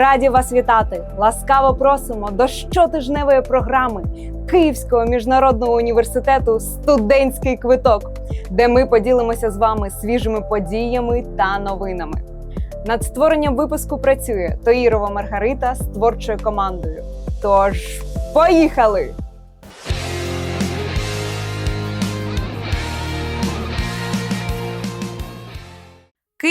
Раді вас вітати! Ласкаво просимо до щотижневої програми Київського міжнародного університету Студентський квиток, де ми поділимося з вами свіжими подіями та новинами. Над створенням випуску працює Тоїрова Маргарита з творчою командою. Тож, поїхали!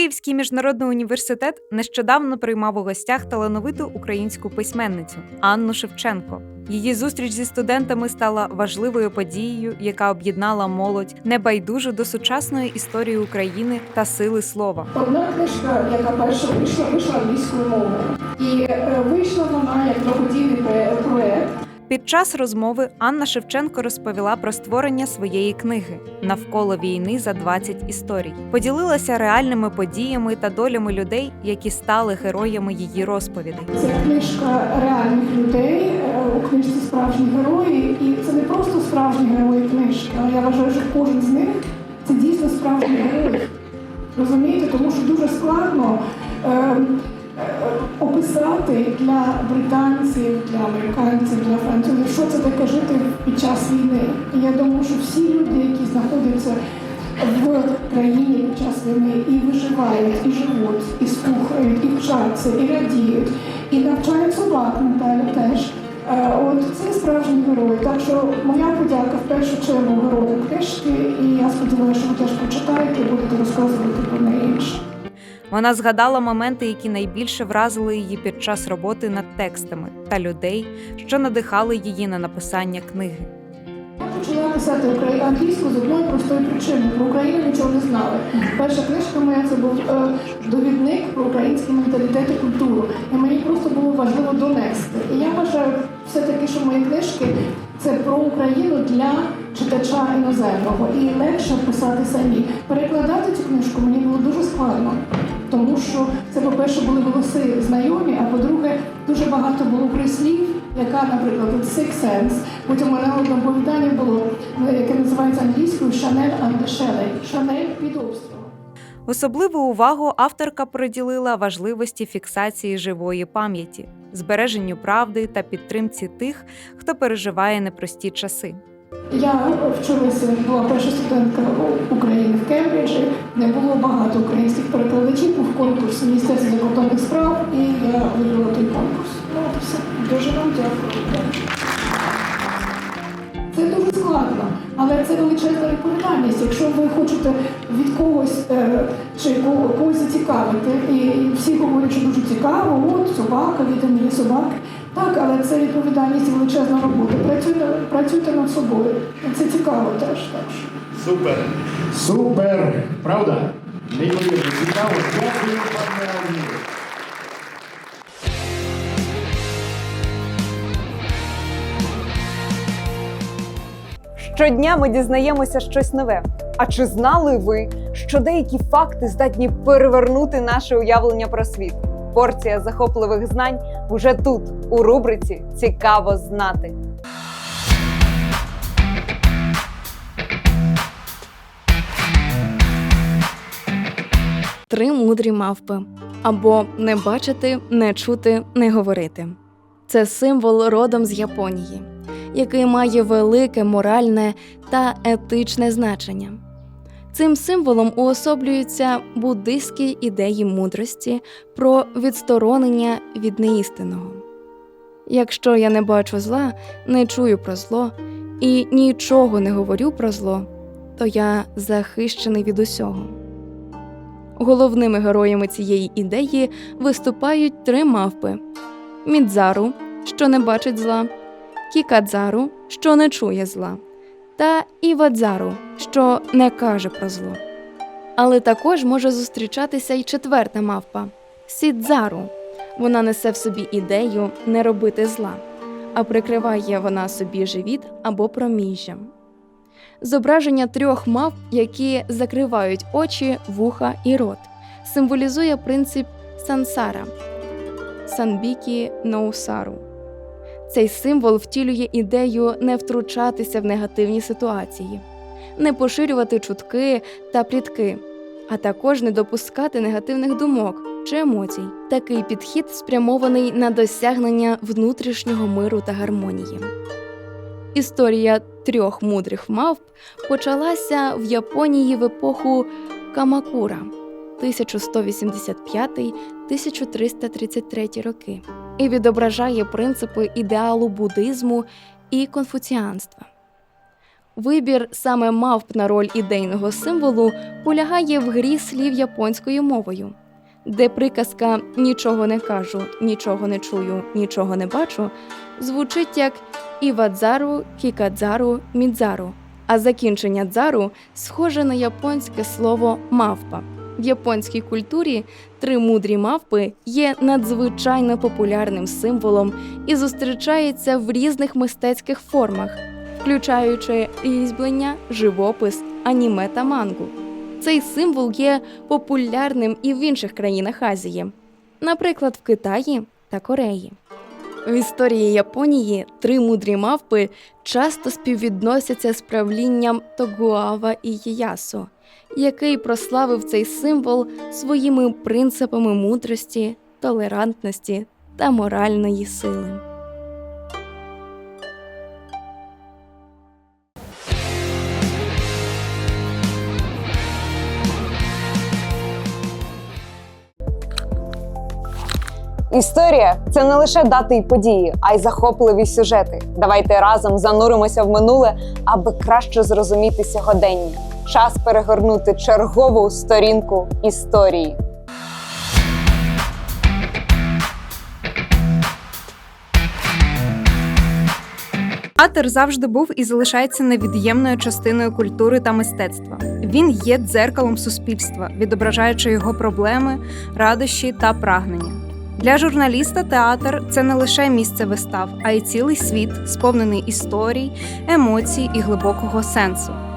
Київський міжнародний університет нещодавно приймав у гостях талановиту українську письменницю Анну Шевченко. Її зустріч зі студентами стала важливою подією, яка об'єднала молодь небайдужу до сучасної історії України та сили слова. Одна книжка, яка перша вийшла, вийшла англійською мовою. І е, вийшла вона як благодійний проект. Під час розмови Анна Шевченко розповіла про створення своєї книги навколо війни за 20 історій. Поділилася реальними подіями та долями людей, які стали героями її розповідей. Це книжка реальних людей. е, У книжці справжні герої. І це не просто справжні герої книжки, але я вважаю, що кожен з них це дійсно справжній герой. Розумієте, тому що дуже складно е, описати для британців, для американців, для французів, що це таке жити під час війни. Я думаю, що всі люди, які знаходяться в країні під час війни і виживають, і живуть, і слухають, і вчаться, і радіють, і навчають собак Наталя теж. Е, От це справжні герої. Так що моя подяка в першу чергу герою книжки, і я сподіваюся, що ви теж почитаєте і будете розказувати про неї інше. Вона згадала моменти, які найбільше вразили її під час роботи над текстами та людей, що надихали її на написання книги. Я почала писати англійську з одної простої причини. Про Україну нічого не знали. Перша книжка моя це був е, довідник про український менталітет і культуру. І мені просто було важливо донести. І я вважаю все-таки, що мої книжки це про Україну для читача іноземного. І легше писати самі. Перекладати цю книжку мені було дуже складно. Тому що це, по-перше, були голоси знайомі, а по-друге, дуже багато було прислів, яка, наприклад, Six Sense. Потім мене оповідання було, яке називається англійською Шанель and. Шанель під обстрілом. Особливу увагу авторка приділила важливості фіксації живої пам'яті, збереженню правди та підтримці тих, хто переживає непрості часи. Я вчилася, була перша студентка України в Кембриджі. Не було багато українських перекладачів, був конкурс Міністерства закордонних справ, і я виграла той конкурс. Ну. Дуже вам дякую. Це дуже складно, але це величезна відповідальність. Якщо ви хочете від когось е, чи когось зацікавити, і всі говорять, що дуже цікаво, от собака, від мені собаки. Так, але це відповідальність і величезна робота. Працюйте, працюйте над собою. Це цікаво теж. Так. Супер. Супер. Правда? Неймовірно цікаво. Дякую, пане Щодня ми дізнаємося щось нове. А чи знали ви, що деякі факти здатні перевернути наше уявлення про світ? Порція захопливих знань уже тут, у рубриці Цікаво знати. Три мудрі мавпи або не бачити, не чути, не говорити. Це символ родом з Японії, який має велике моральне та етичне значення. Цим символом уособлюються буддистські ідеї мудрості про відсторонення від неістинного. Якщо я не бачу зла, не чую про зло і нічого не говорю про зло, то я захищений від усього. Головними героями цієї ідеї виступають три мавпи: Мідзару, що не бачить зла, Кікадзару, що не чує зла, та Івадзару, що не каже про зло. Але також може зустрічатися й четверта мавпа Сідзару. Вона несе в собі ідею не робити зла, а прикриває вона собі живіт або проміжжя. Зображення трьох мав, які закривають очі, вуха і рот, символізує принцип сансара санбікі ноусару. Цей символ втілює ідею не втручатися в негативні ситуації, не поширювати чутки та плітки, а також не допускати негативних думок чи емоцій. Такий підхід спрямований на досягнення внутрішнього миру та гармонії. Історія трьох мудрих мавп почалася в Японії в епоху Камакура 1185-1333 роки і відображає принципи ідеалу буддизму і конфуціанства. Вибір саме мавп на роль ідейного символу полягає в грі слів японською мовою, де приказка нічого не кажу, нічого не чую, нічого не бачу звучить як івадзару, кікадзару, мідзару, а закінчення дзару схоже на японське слово мавпа. В японській культурі три мудрі мавпи є надзвичайно популярним символом і зустрічається в різних мистецьких формах, включаючи різьблення, живопис, аніме та мангу. Цей символ є популярним і в інших країнах Азії, наприклад, в Китаї та Кореї. В історії Японії три мудрі мавпи часто співвідносяться з правлінням Тогуава Ієясу, який прославив цей символ своїми принципами мудрості, толерантності та моральної сили. Історія це не лише дати й події, а й захопливі сюжети. Давайте разом зануримося в минуле, аби краще зрозуміти сьогодення. Час перегорнути чергову сторінку історії. Театр завжди був і залишається невід'ємною частиною культури та мистецтва. Він є дзеркалом суспільства, відображаючи його проблеми, радощі та прагнення. Для журналіста театр це не лише місце вистав, а й цілий світ, сповнений історій, емоцій і глибокого сенсу.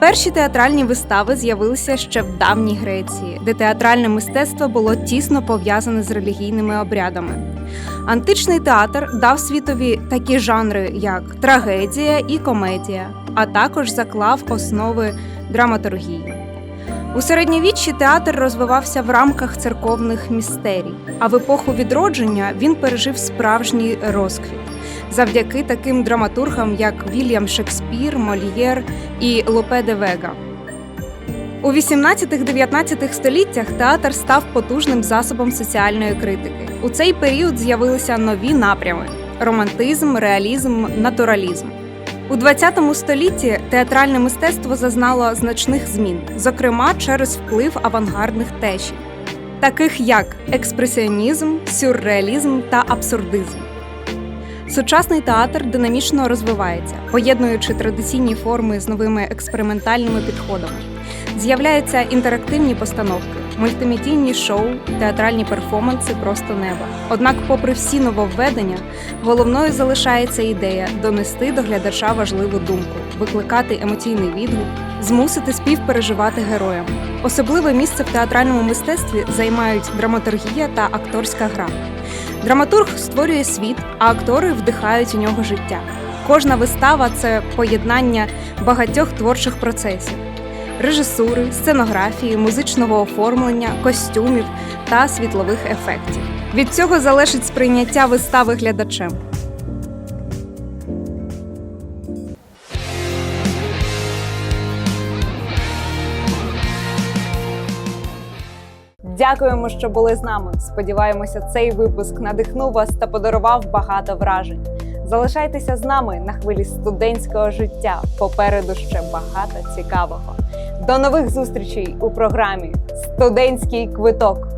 Перші театральні вистави з'явилися ще в давній Греції, де театральне мистецтво було тісно пов'язане з релігійними обрядами. Античний театр дав світові такі жанри, як трагедія і комедія, а також заклав основи драматургії. У середньовіччі театр розвивався в рамках церковних містерій, а в епоху відродження він пережив справжній розквіт завдяки таким драматургам, як Вільям Шекспір, Мольєр і Лопе де Вега. У 18-19 століттях театр став потужним засобом соціальної критики. У цей період з'явилися нові напрями: романтизм, реалізм, натуралізм. У 20 столітті театральне мистецтво зазнало значних змін, зокрема через вплив авангардних течій, таких як експресіонізм, сюрреалізм та абсурдизм. Сучасний театр динамічно розвивається, поєднуючи традиційні форми з новими експериментальними підходами. З'являються інтерактивні постановки, мультимедійні шоу, театральні перформанси просто неба. Однак, попри всі нововведення, головною залишається ідея донести до глядача важливу думку, викликати емоційний відгук, змусити співпереживати героям. Особливе місце в театральному мистецтві займають драматургія та акторська гра. Драматург створює світ, а актори вдихають у нього життя. Кожна вистава це поєднання багатьох творчих процесів режисури, сценографії, музичного оформлення, костюмів та світлових ефектів. Від цього залежить сприйняття вистави глядачем. Дякуємо, що були з нами. Сподіваємося, цей випуск надихнув вас та подарував багато вражень. Залишайтеся з нами на хвилі студентського життя. Попереду ще багато цікавого. До нових зустрічей у програмі Студентський квиток.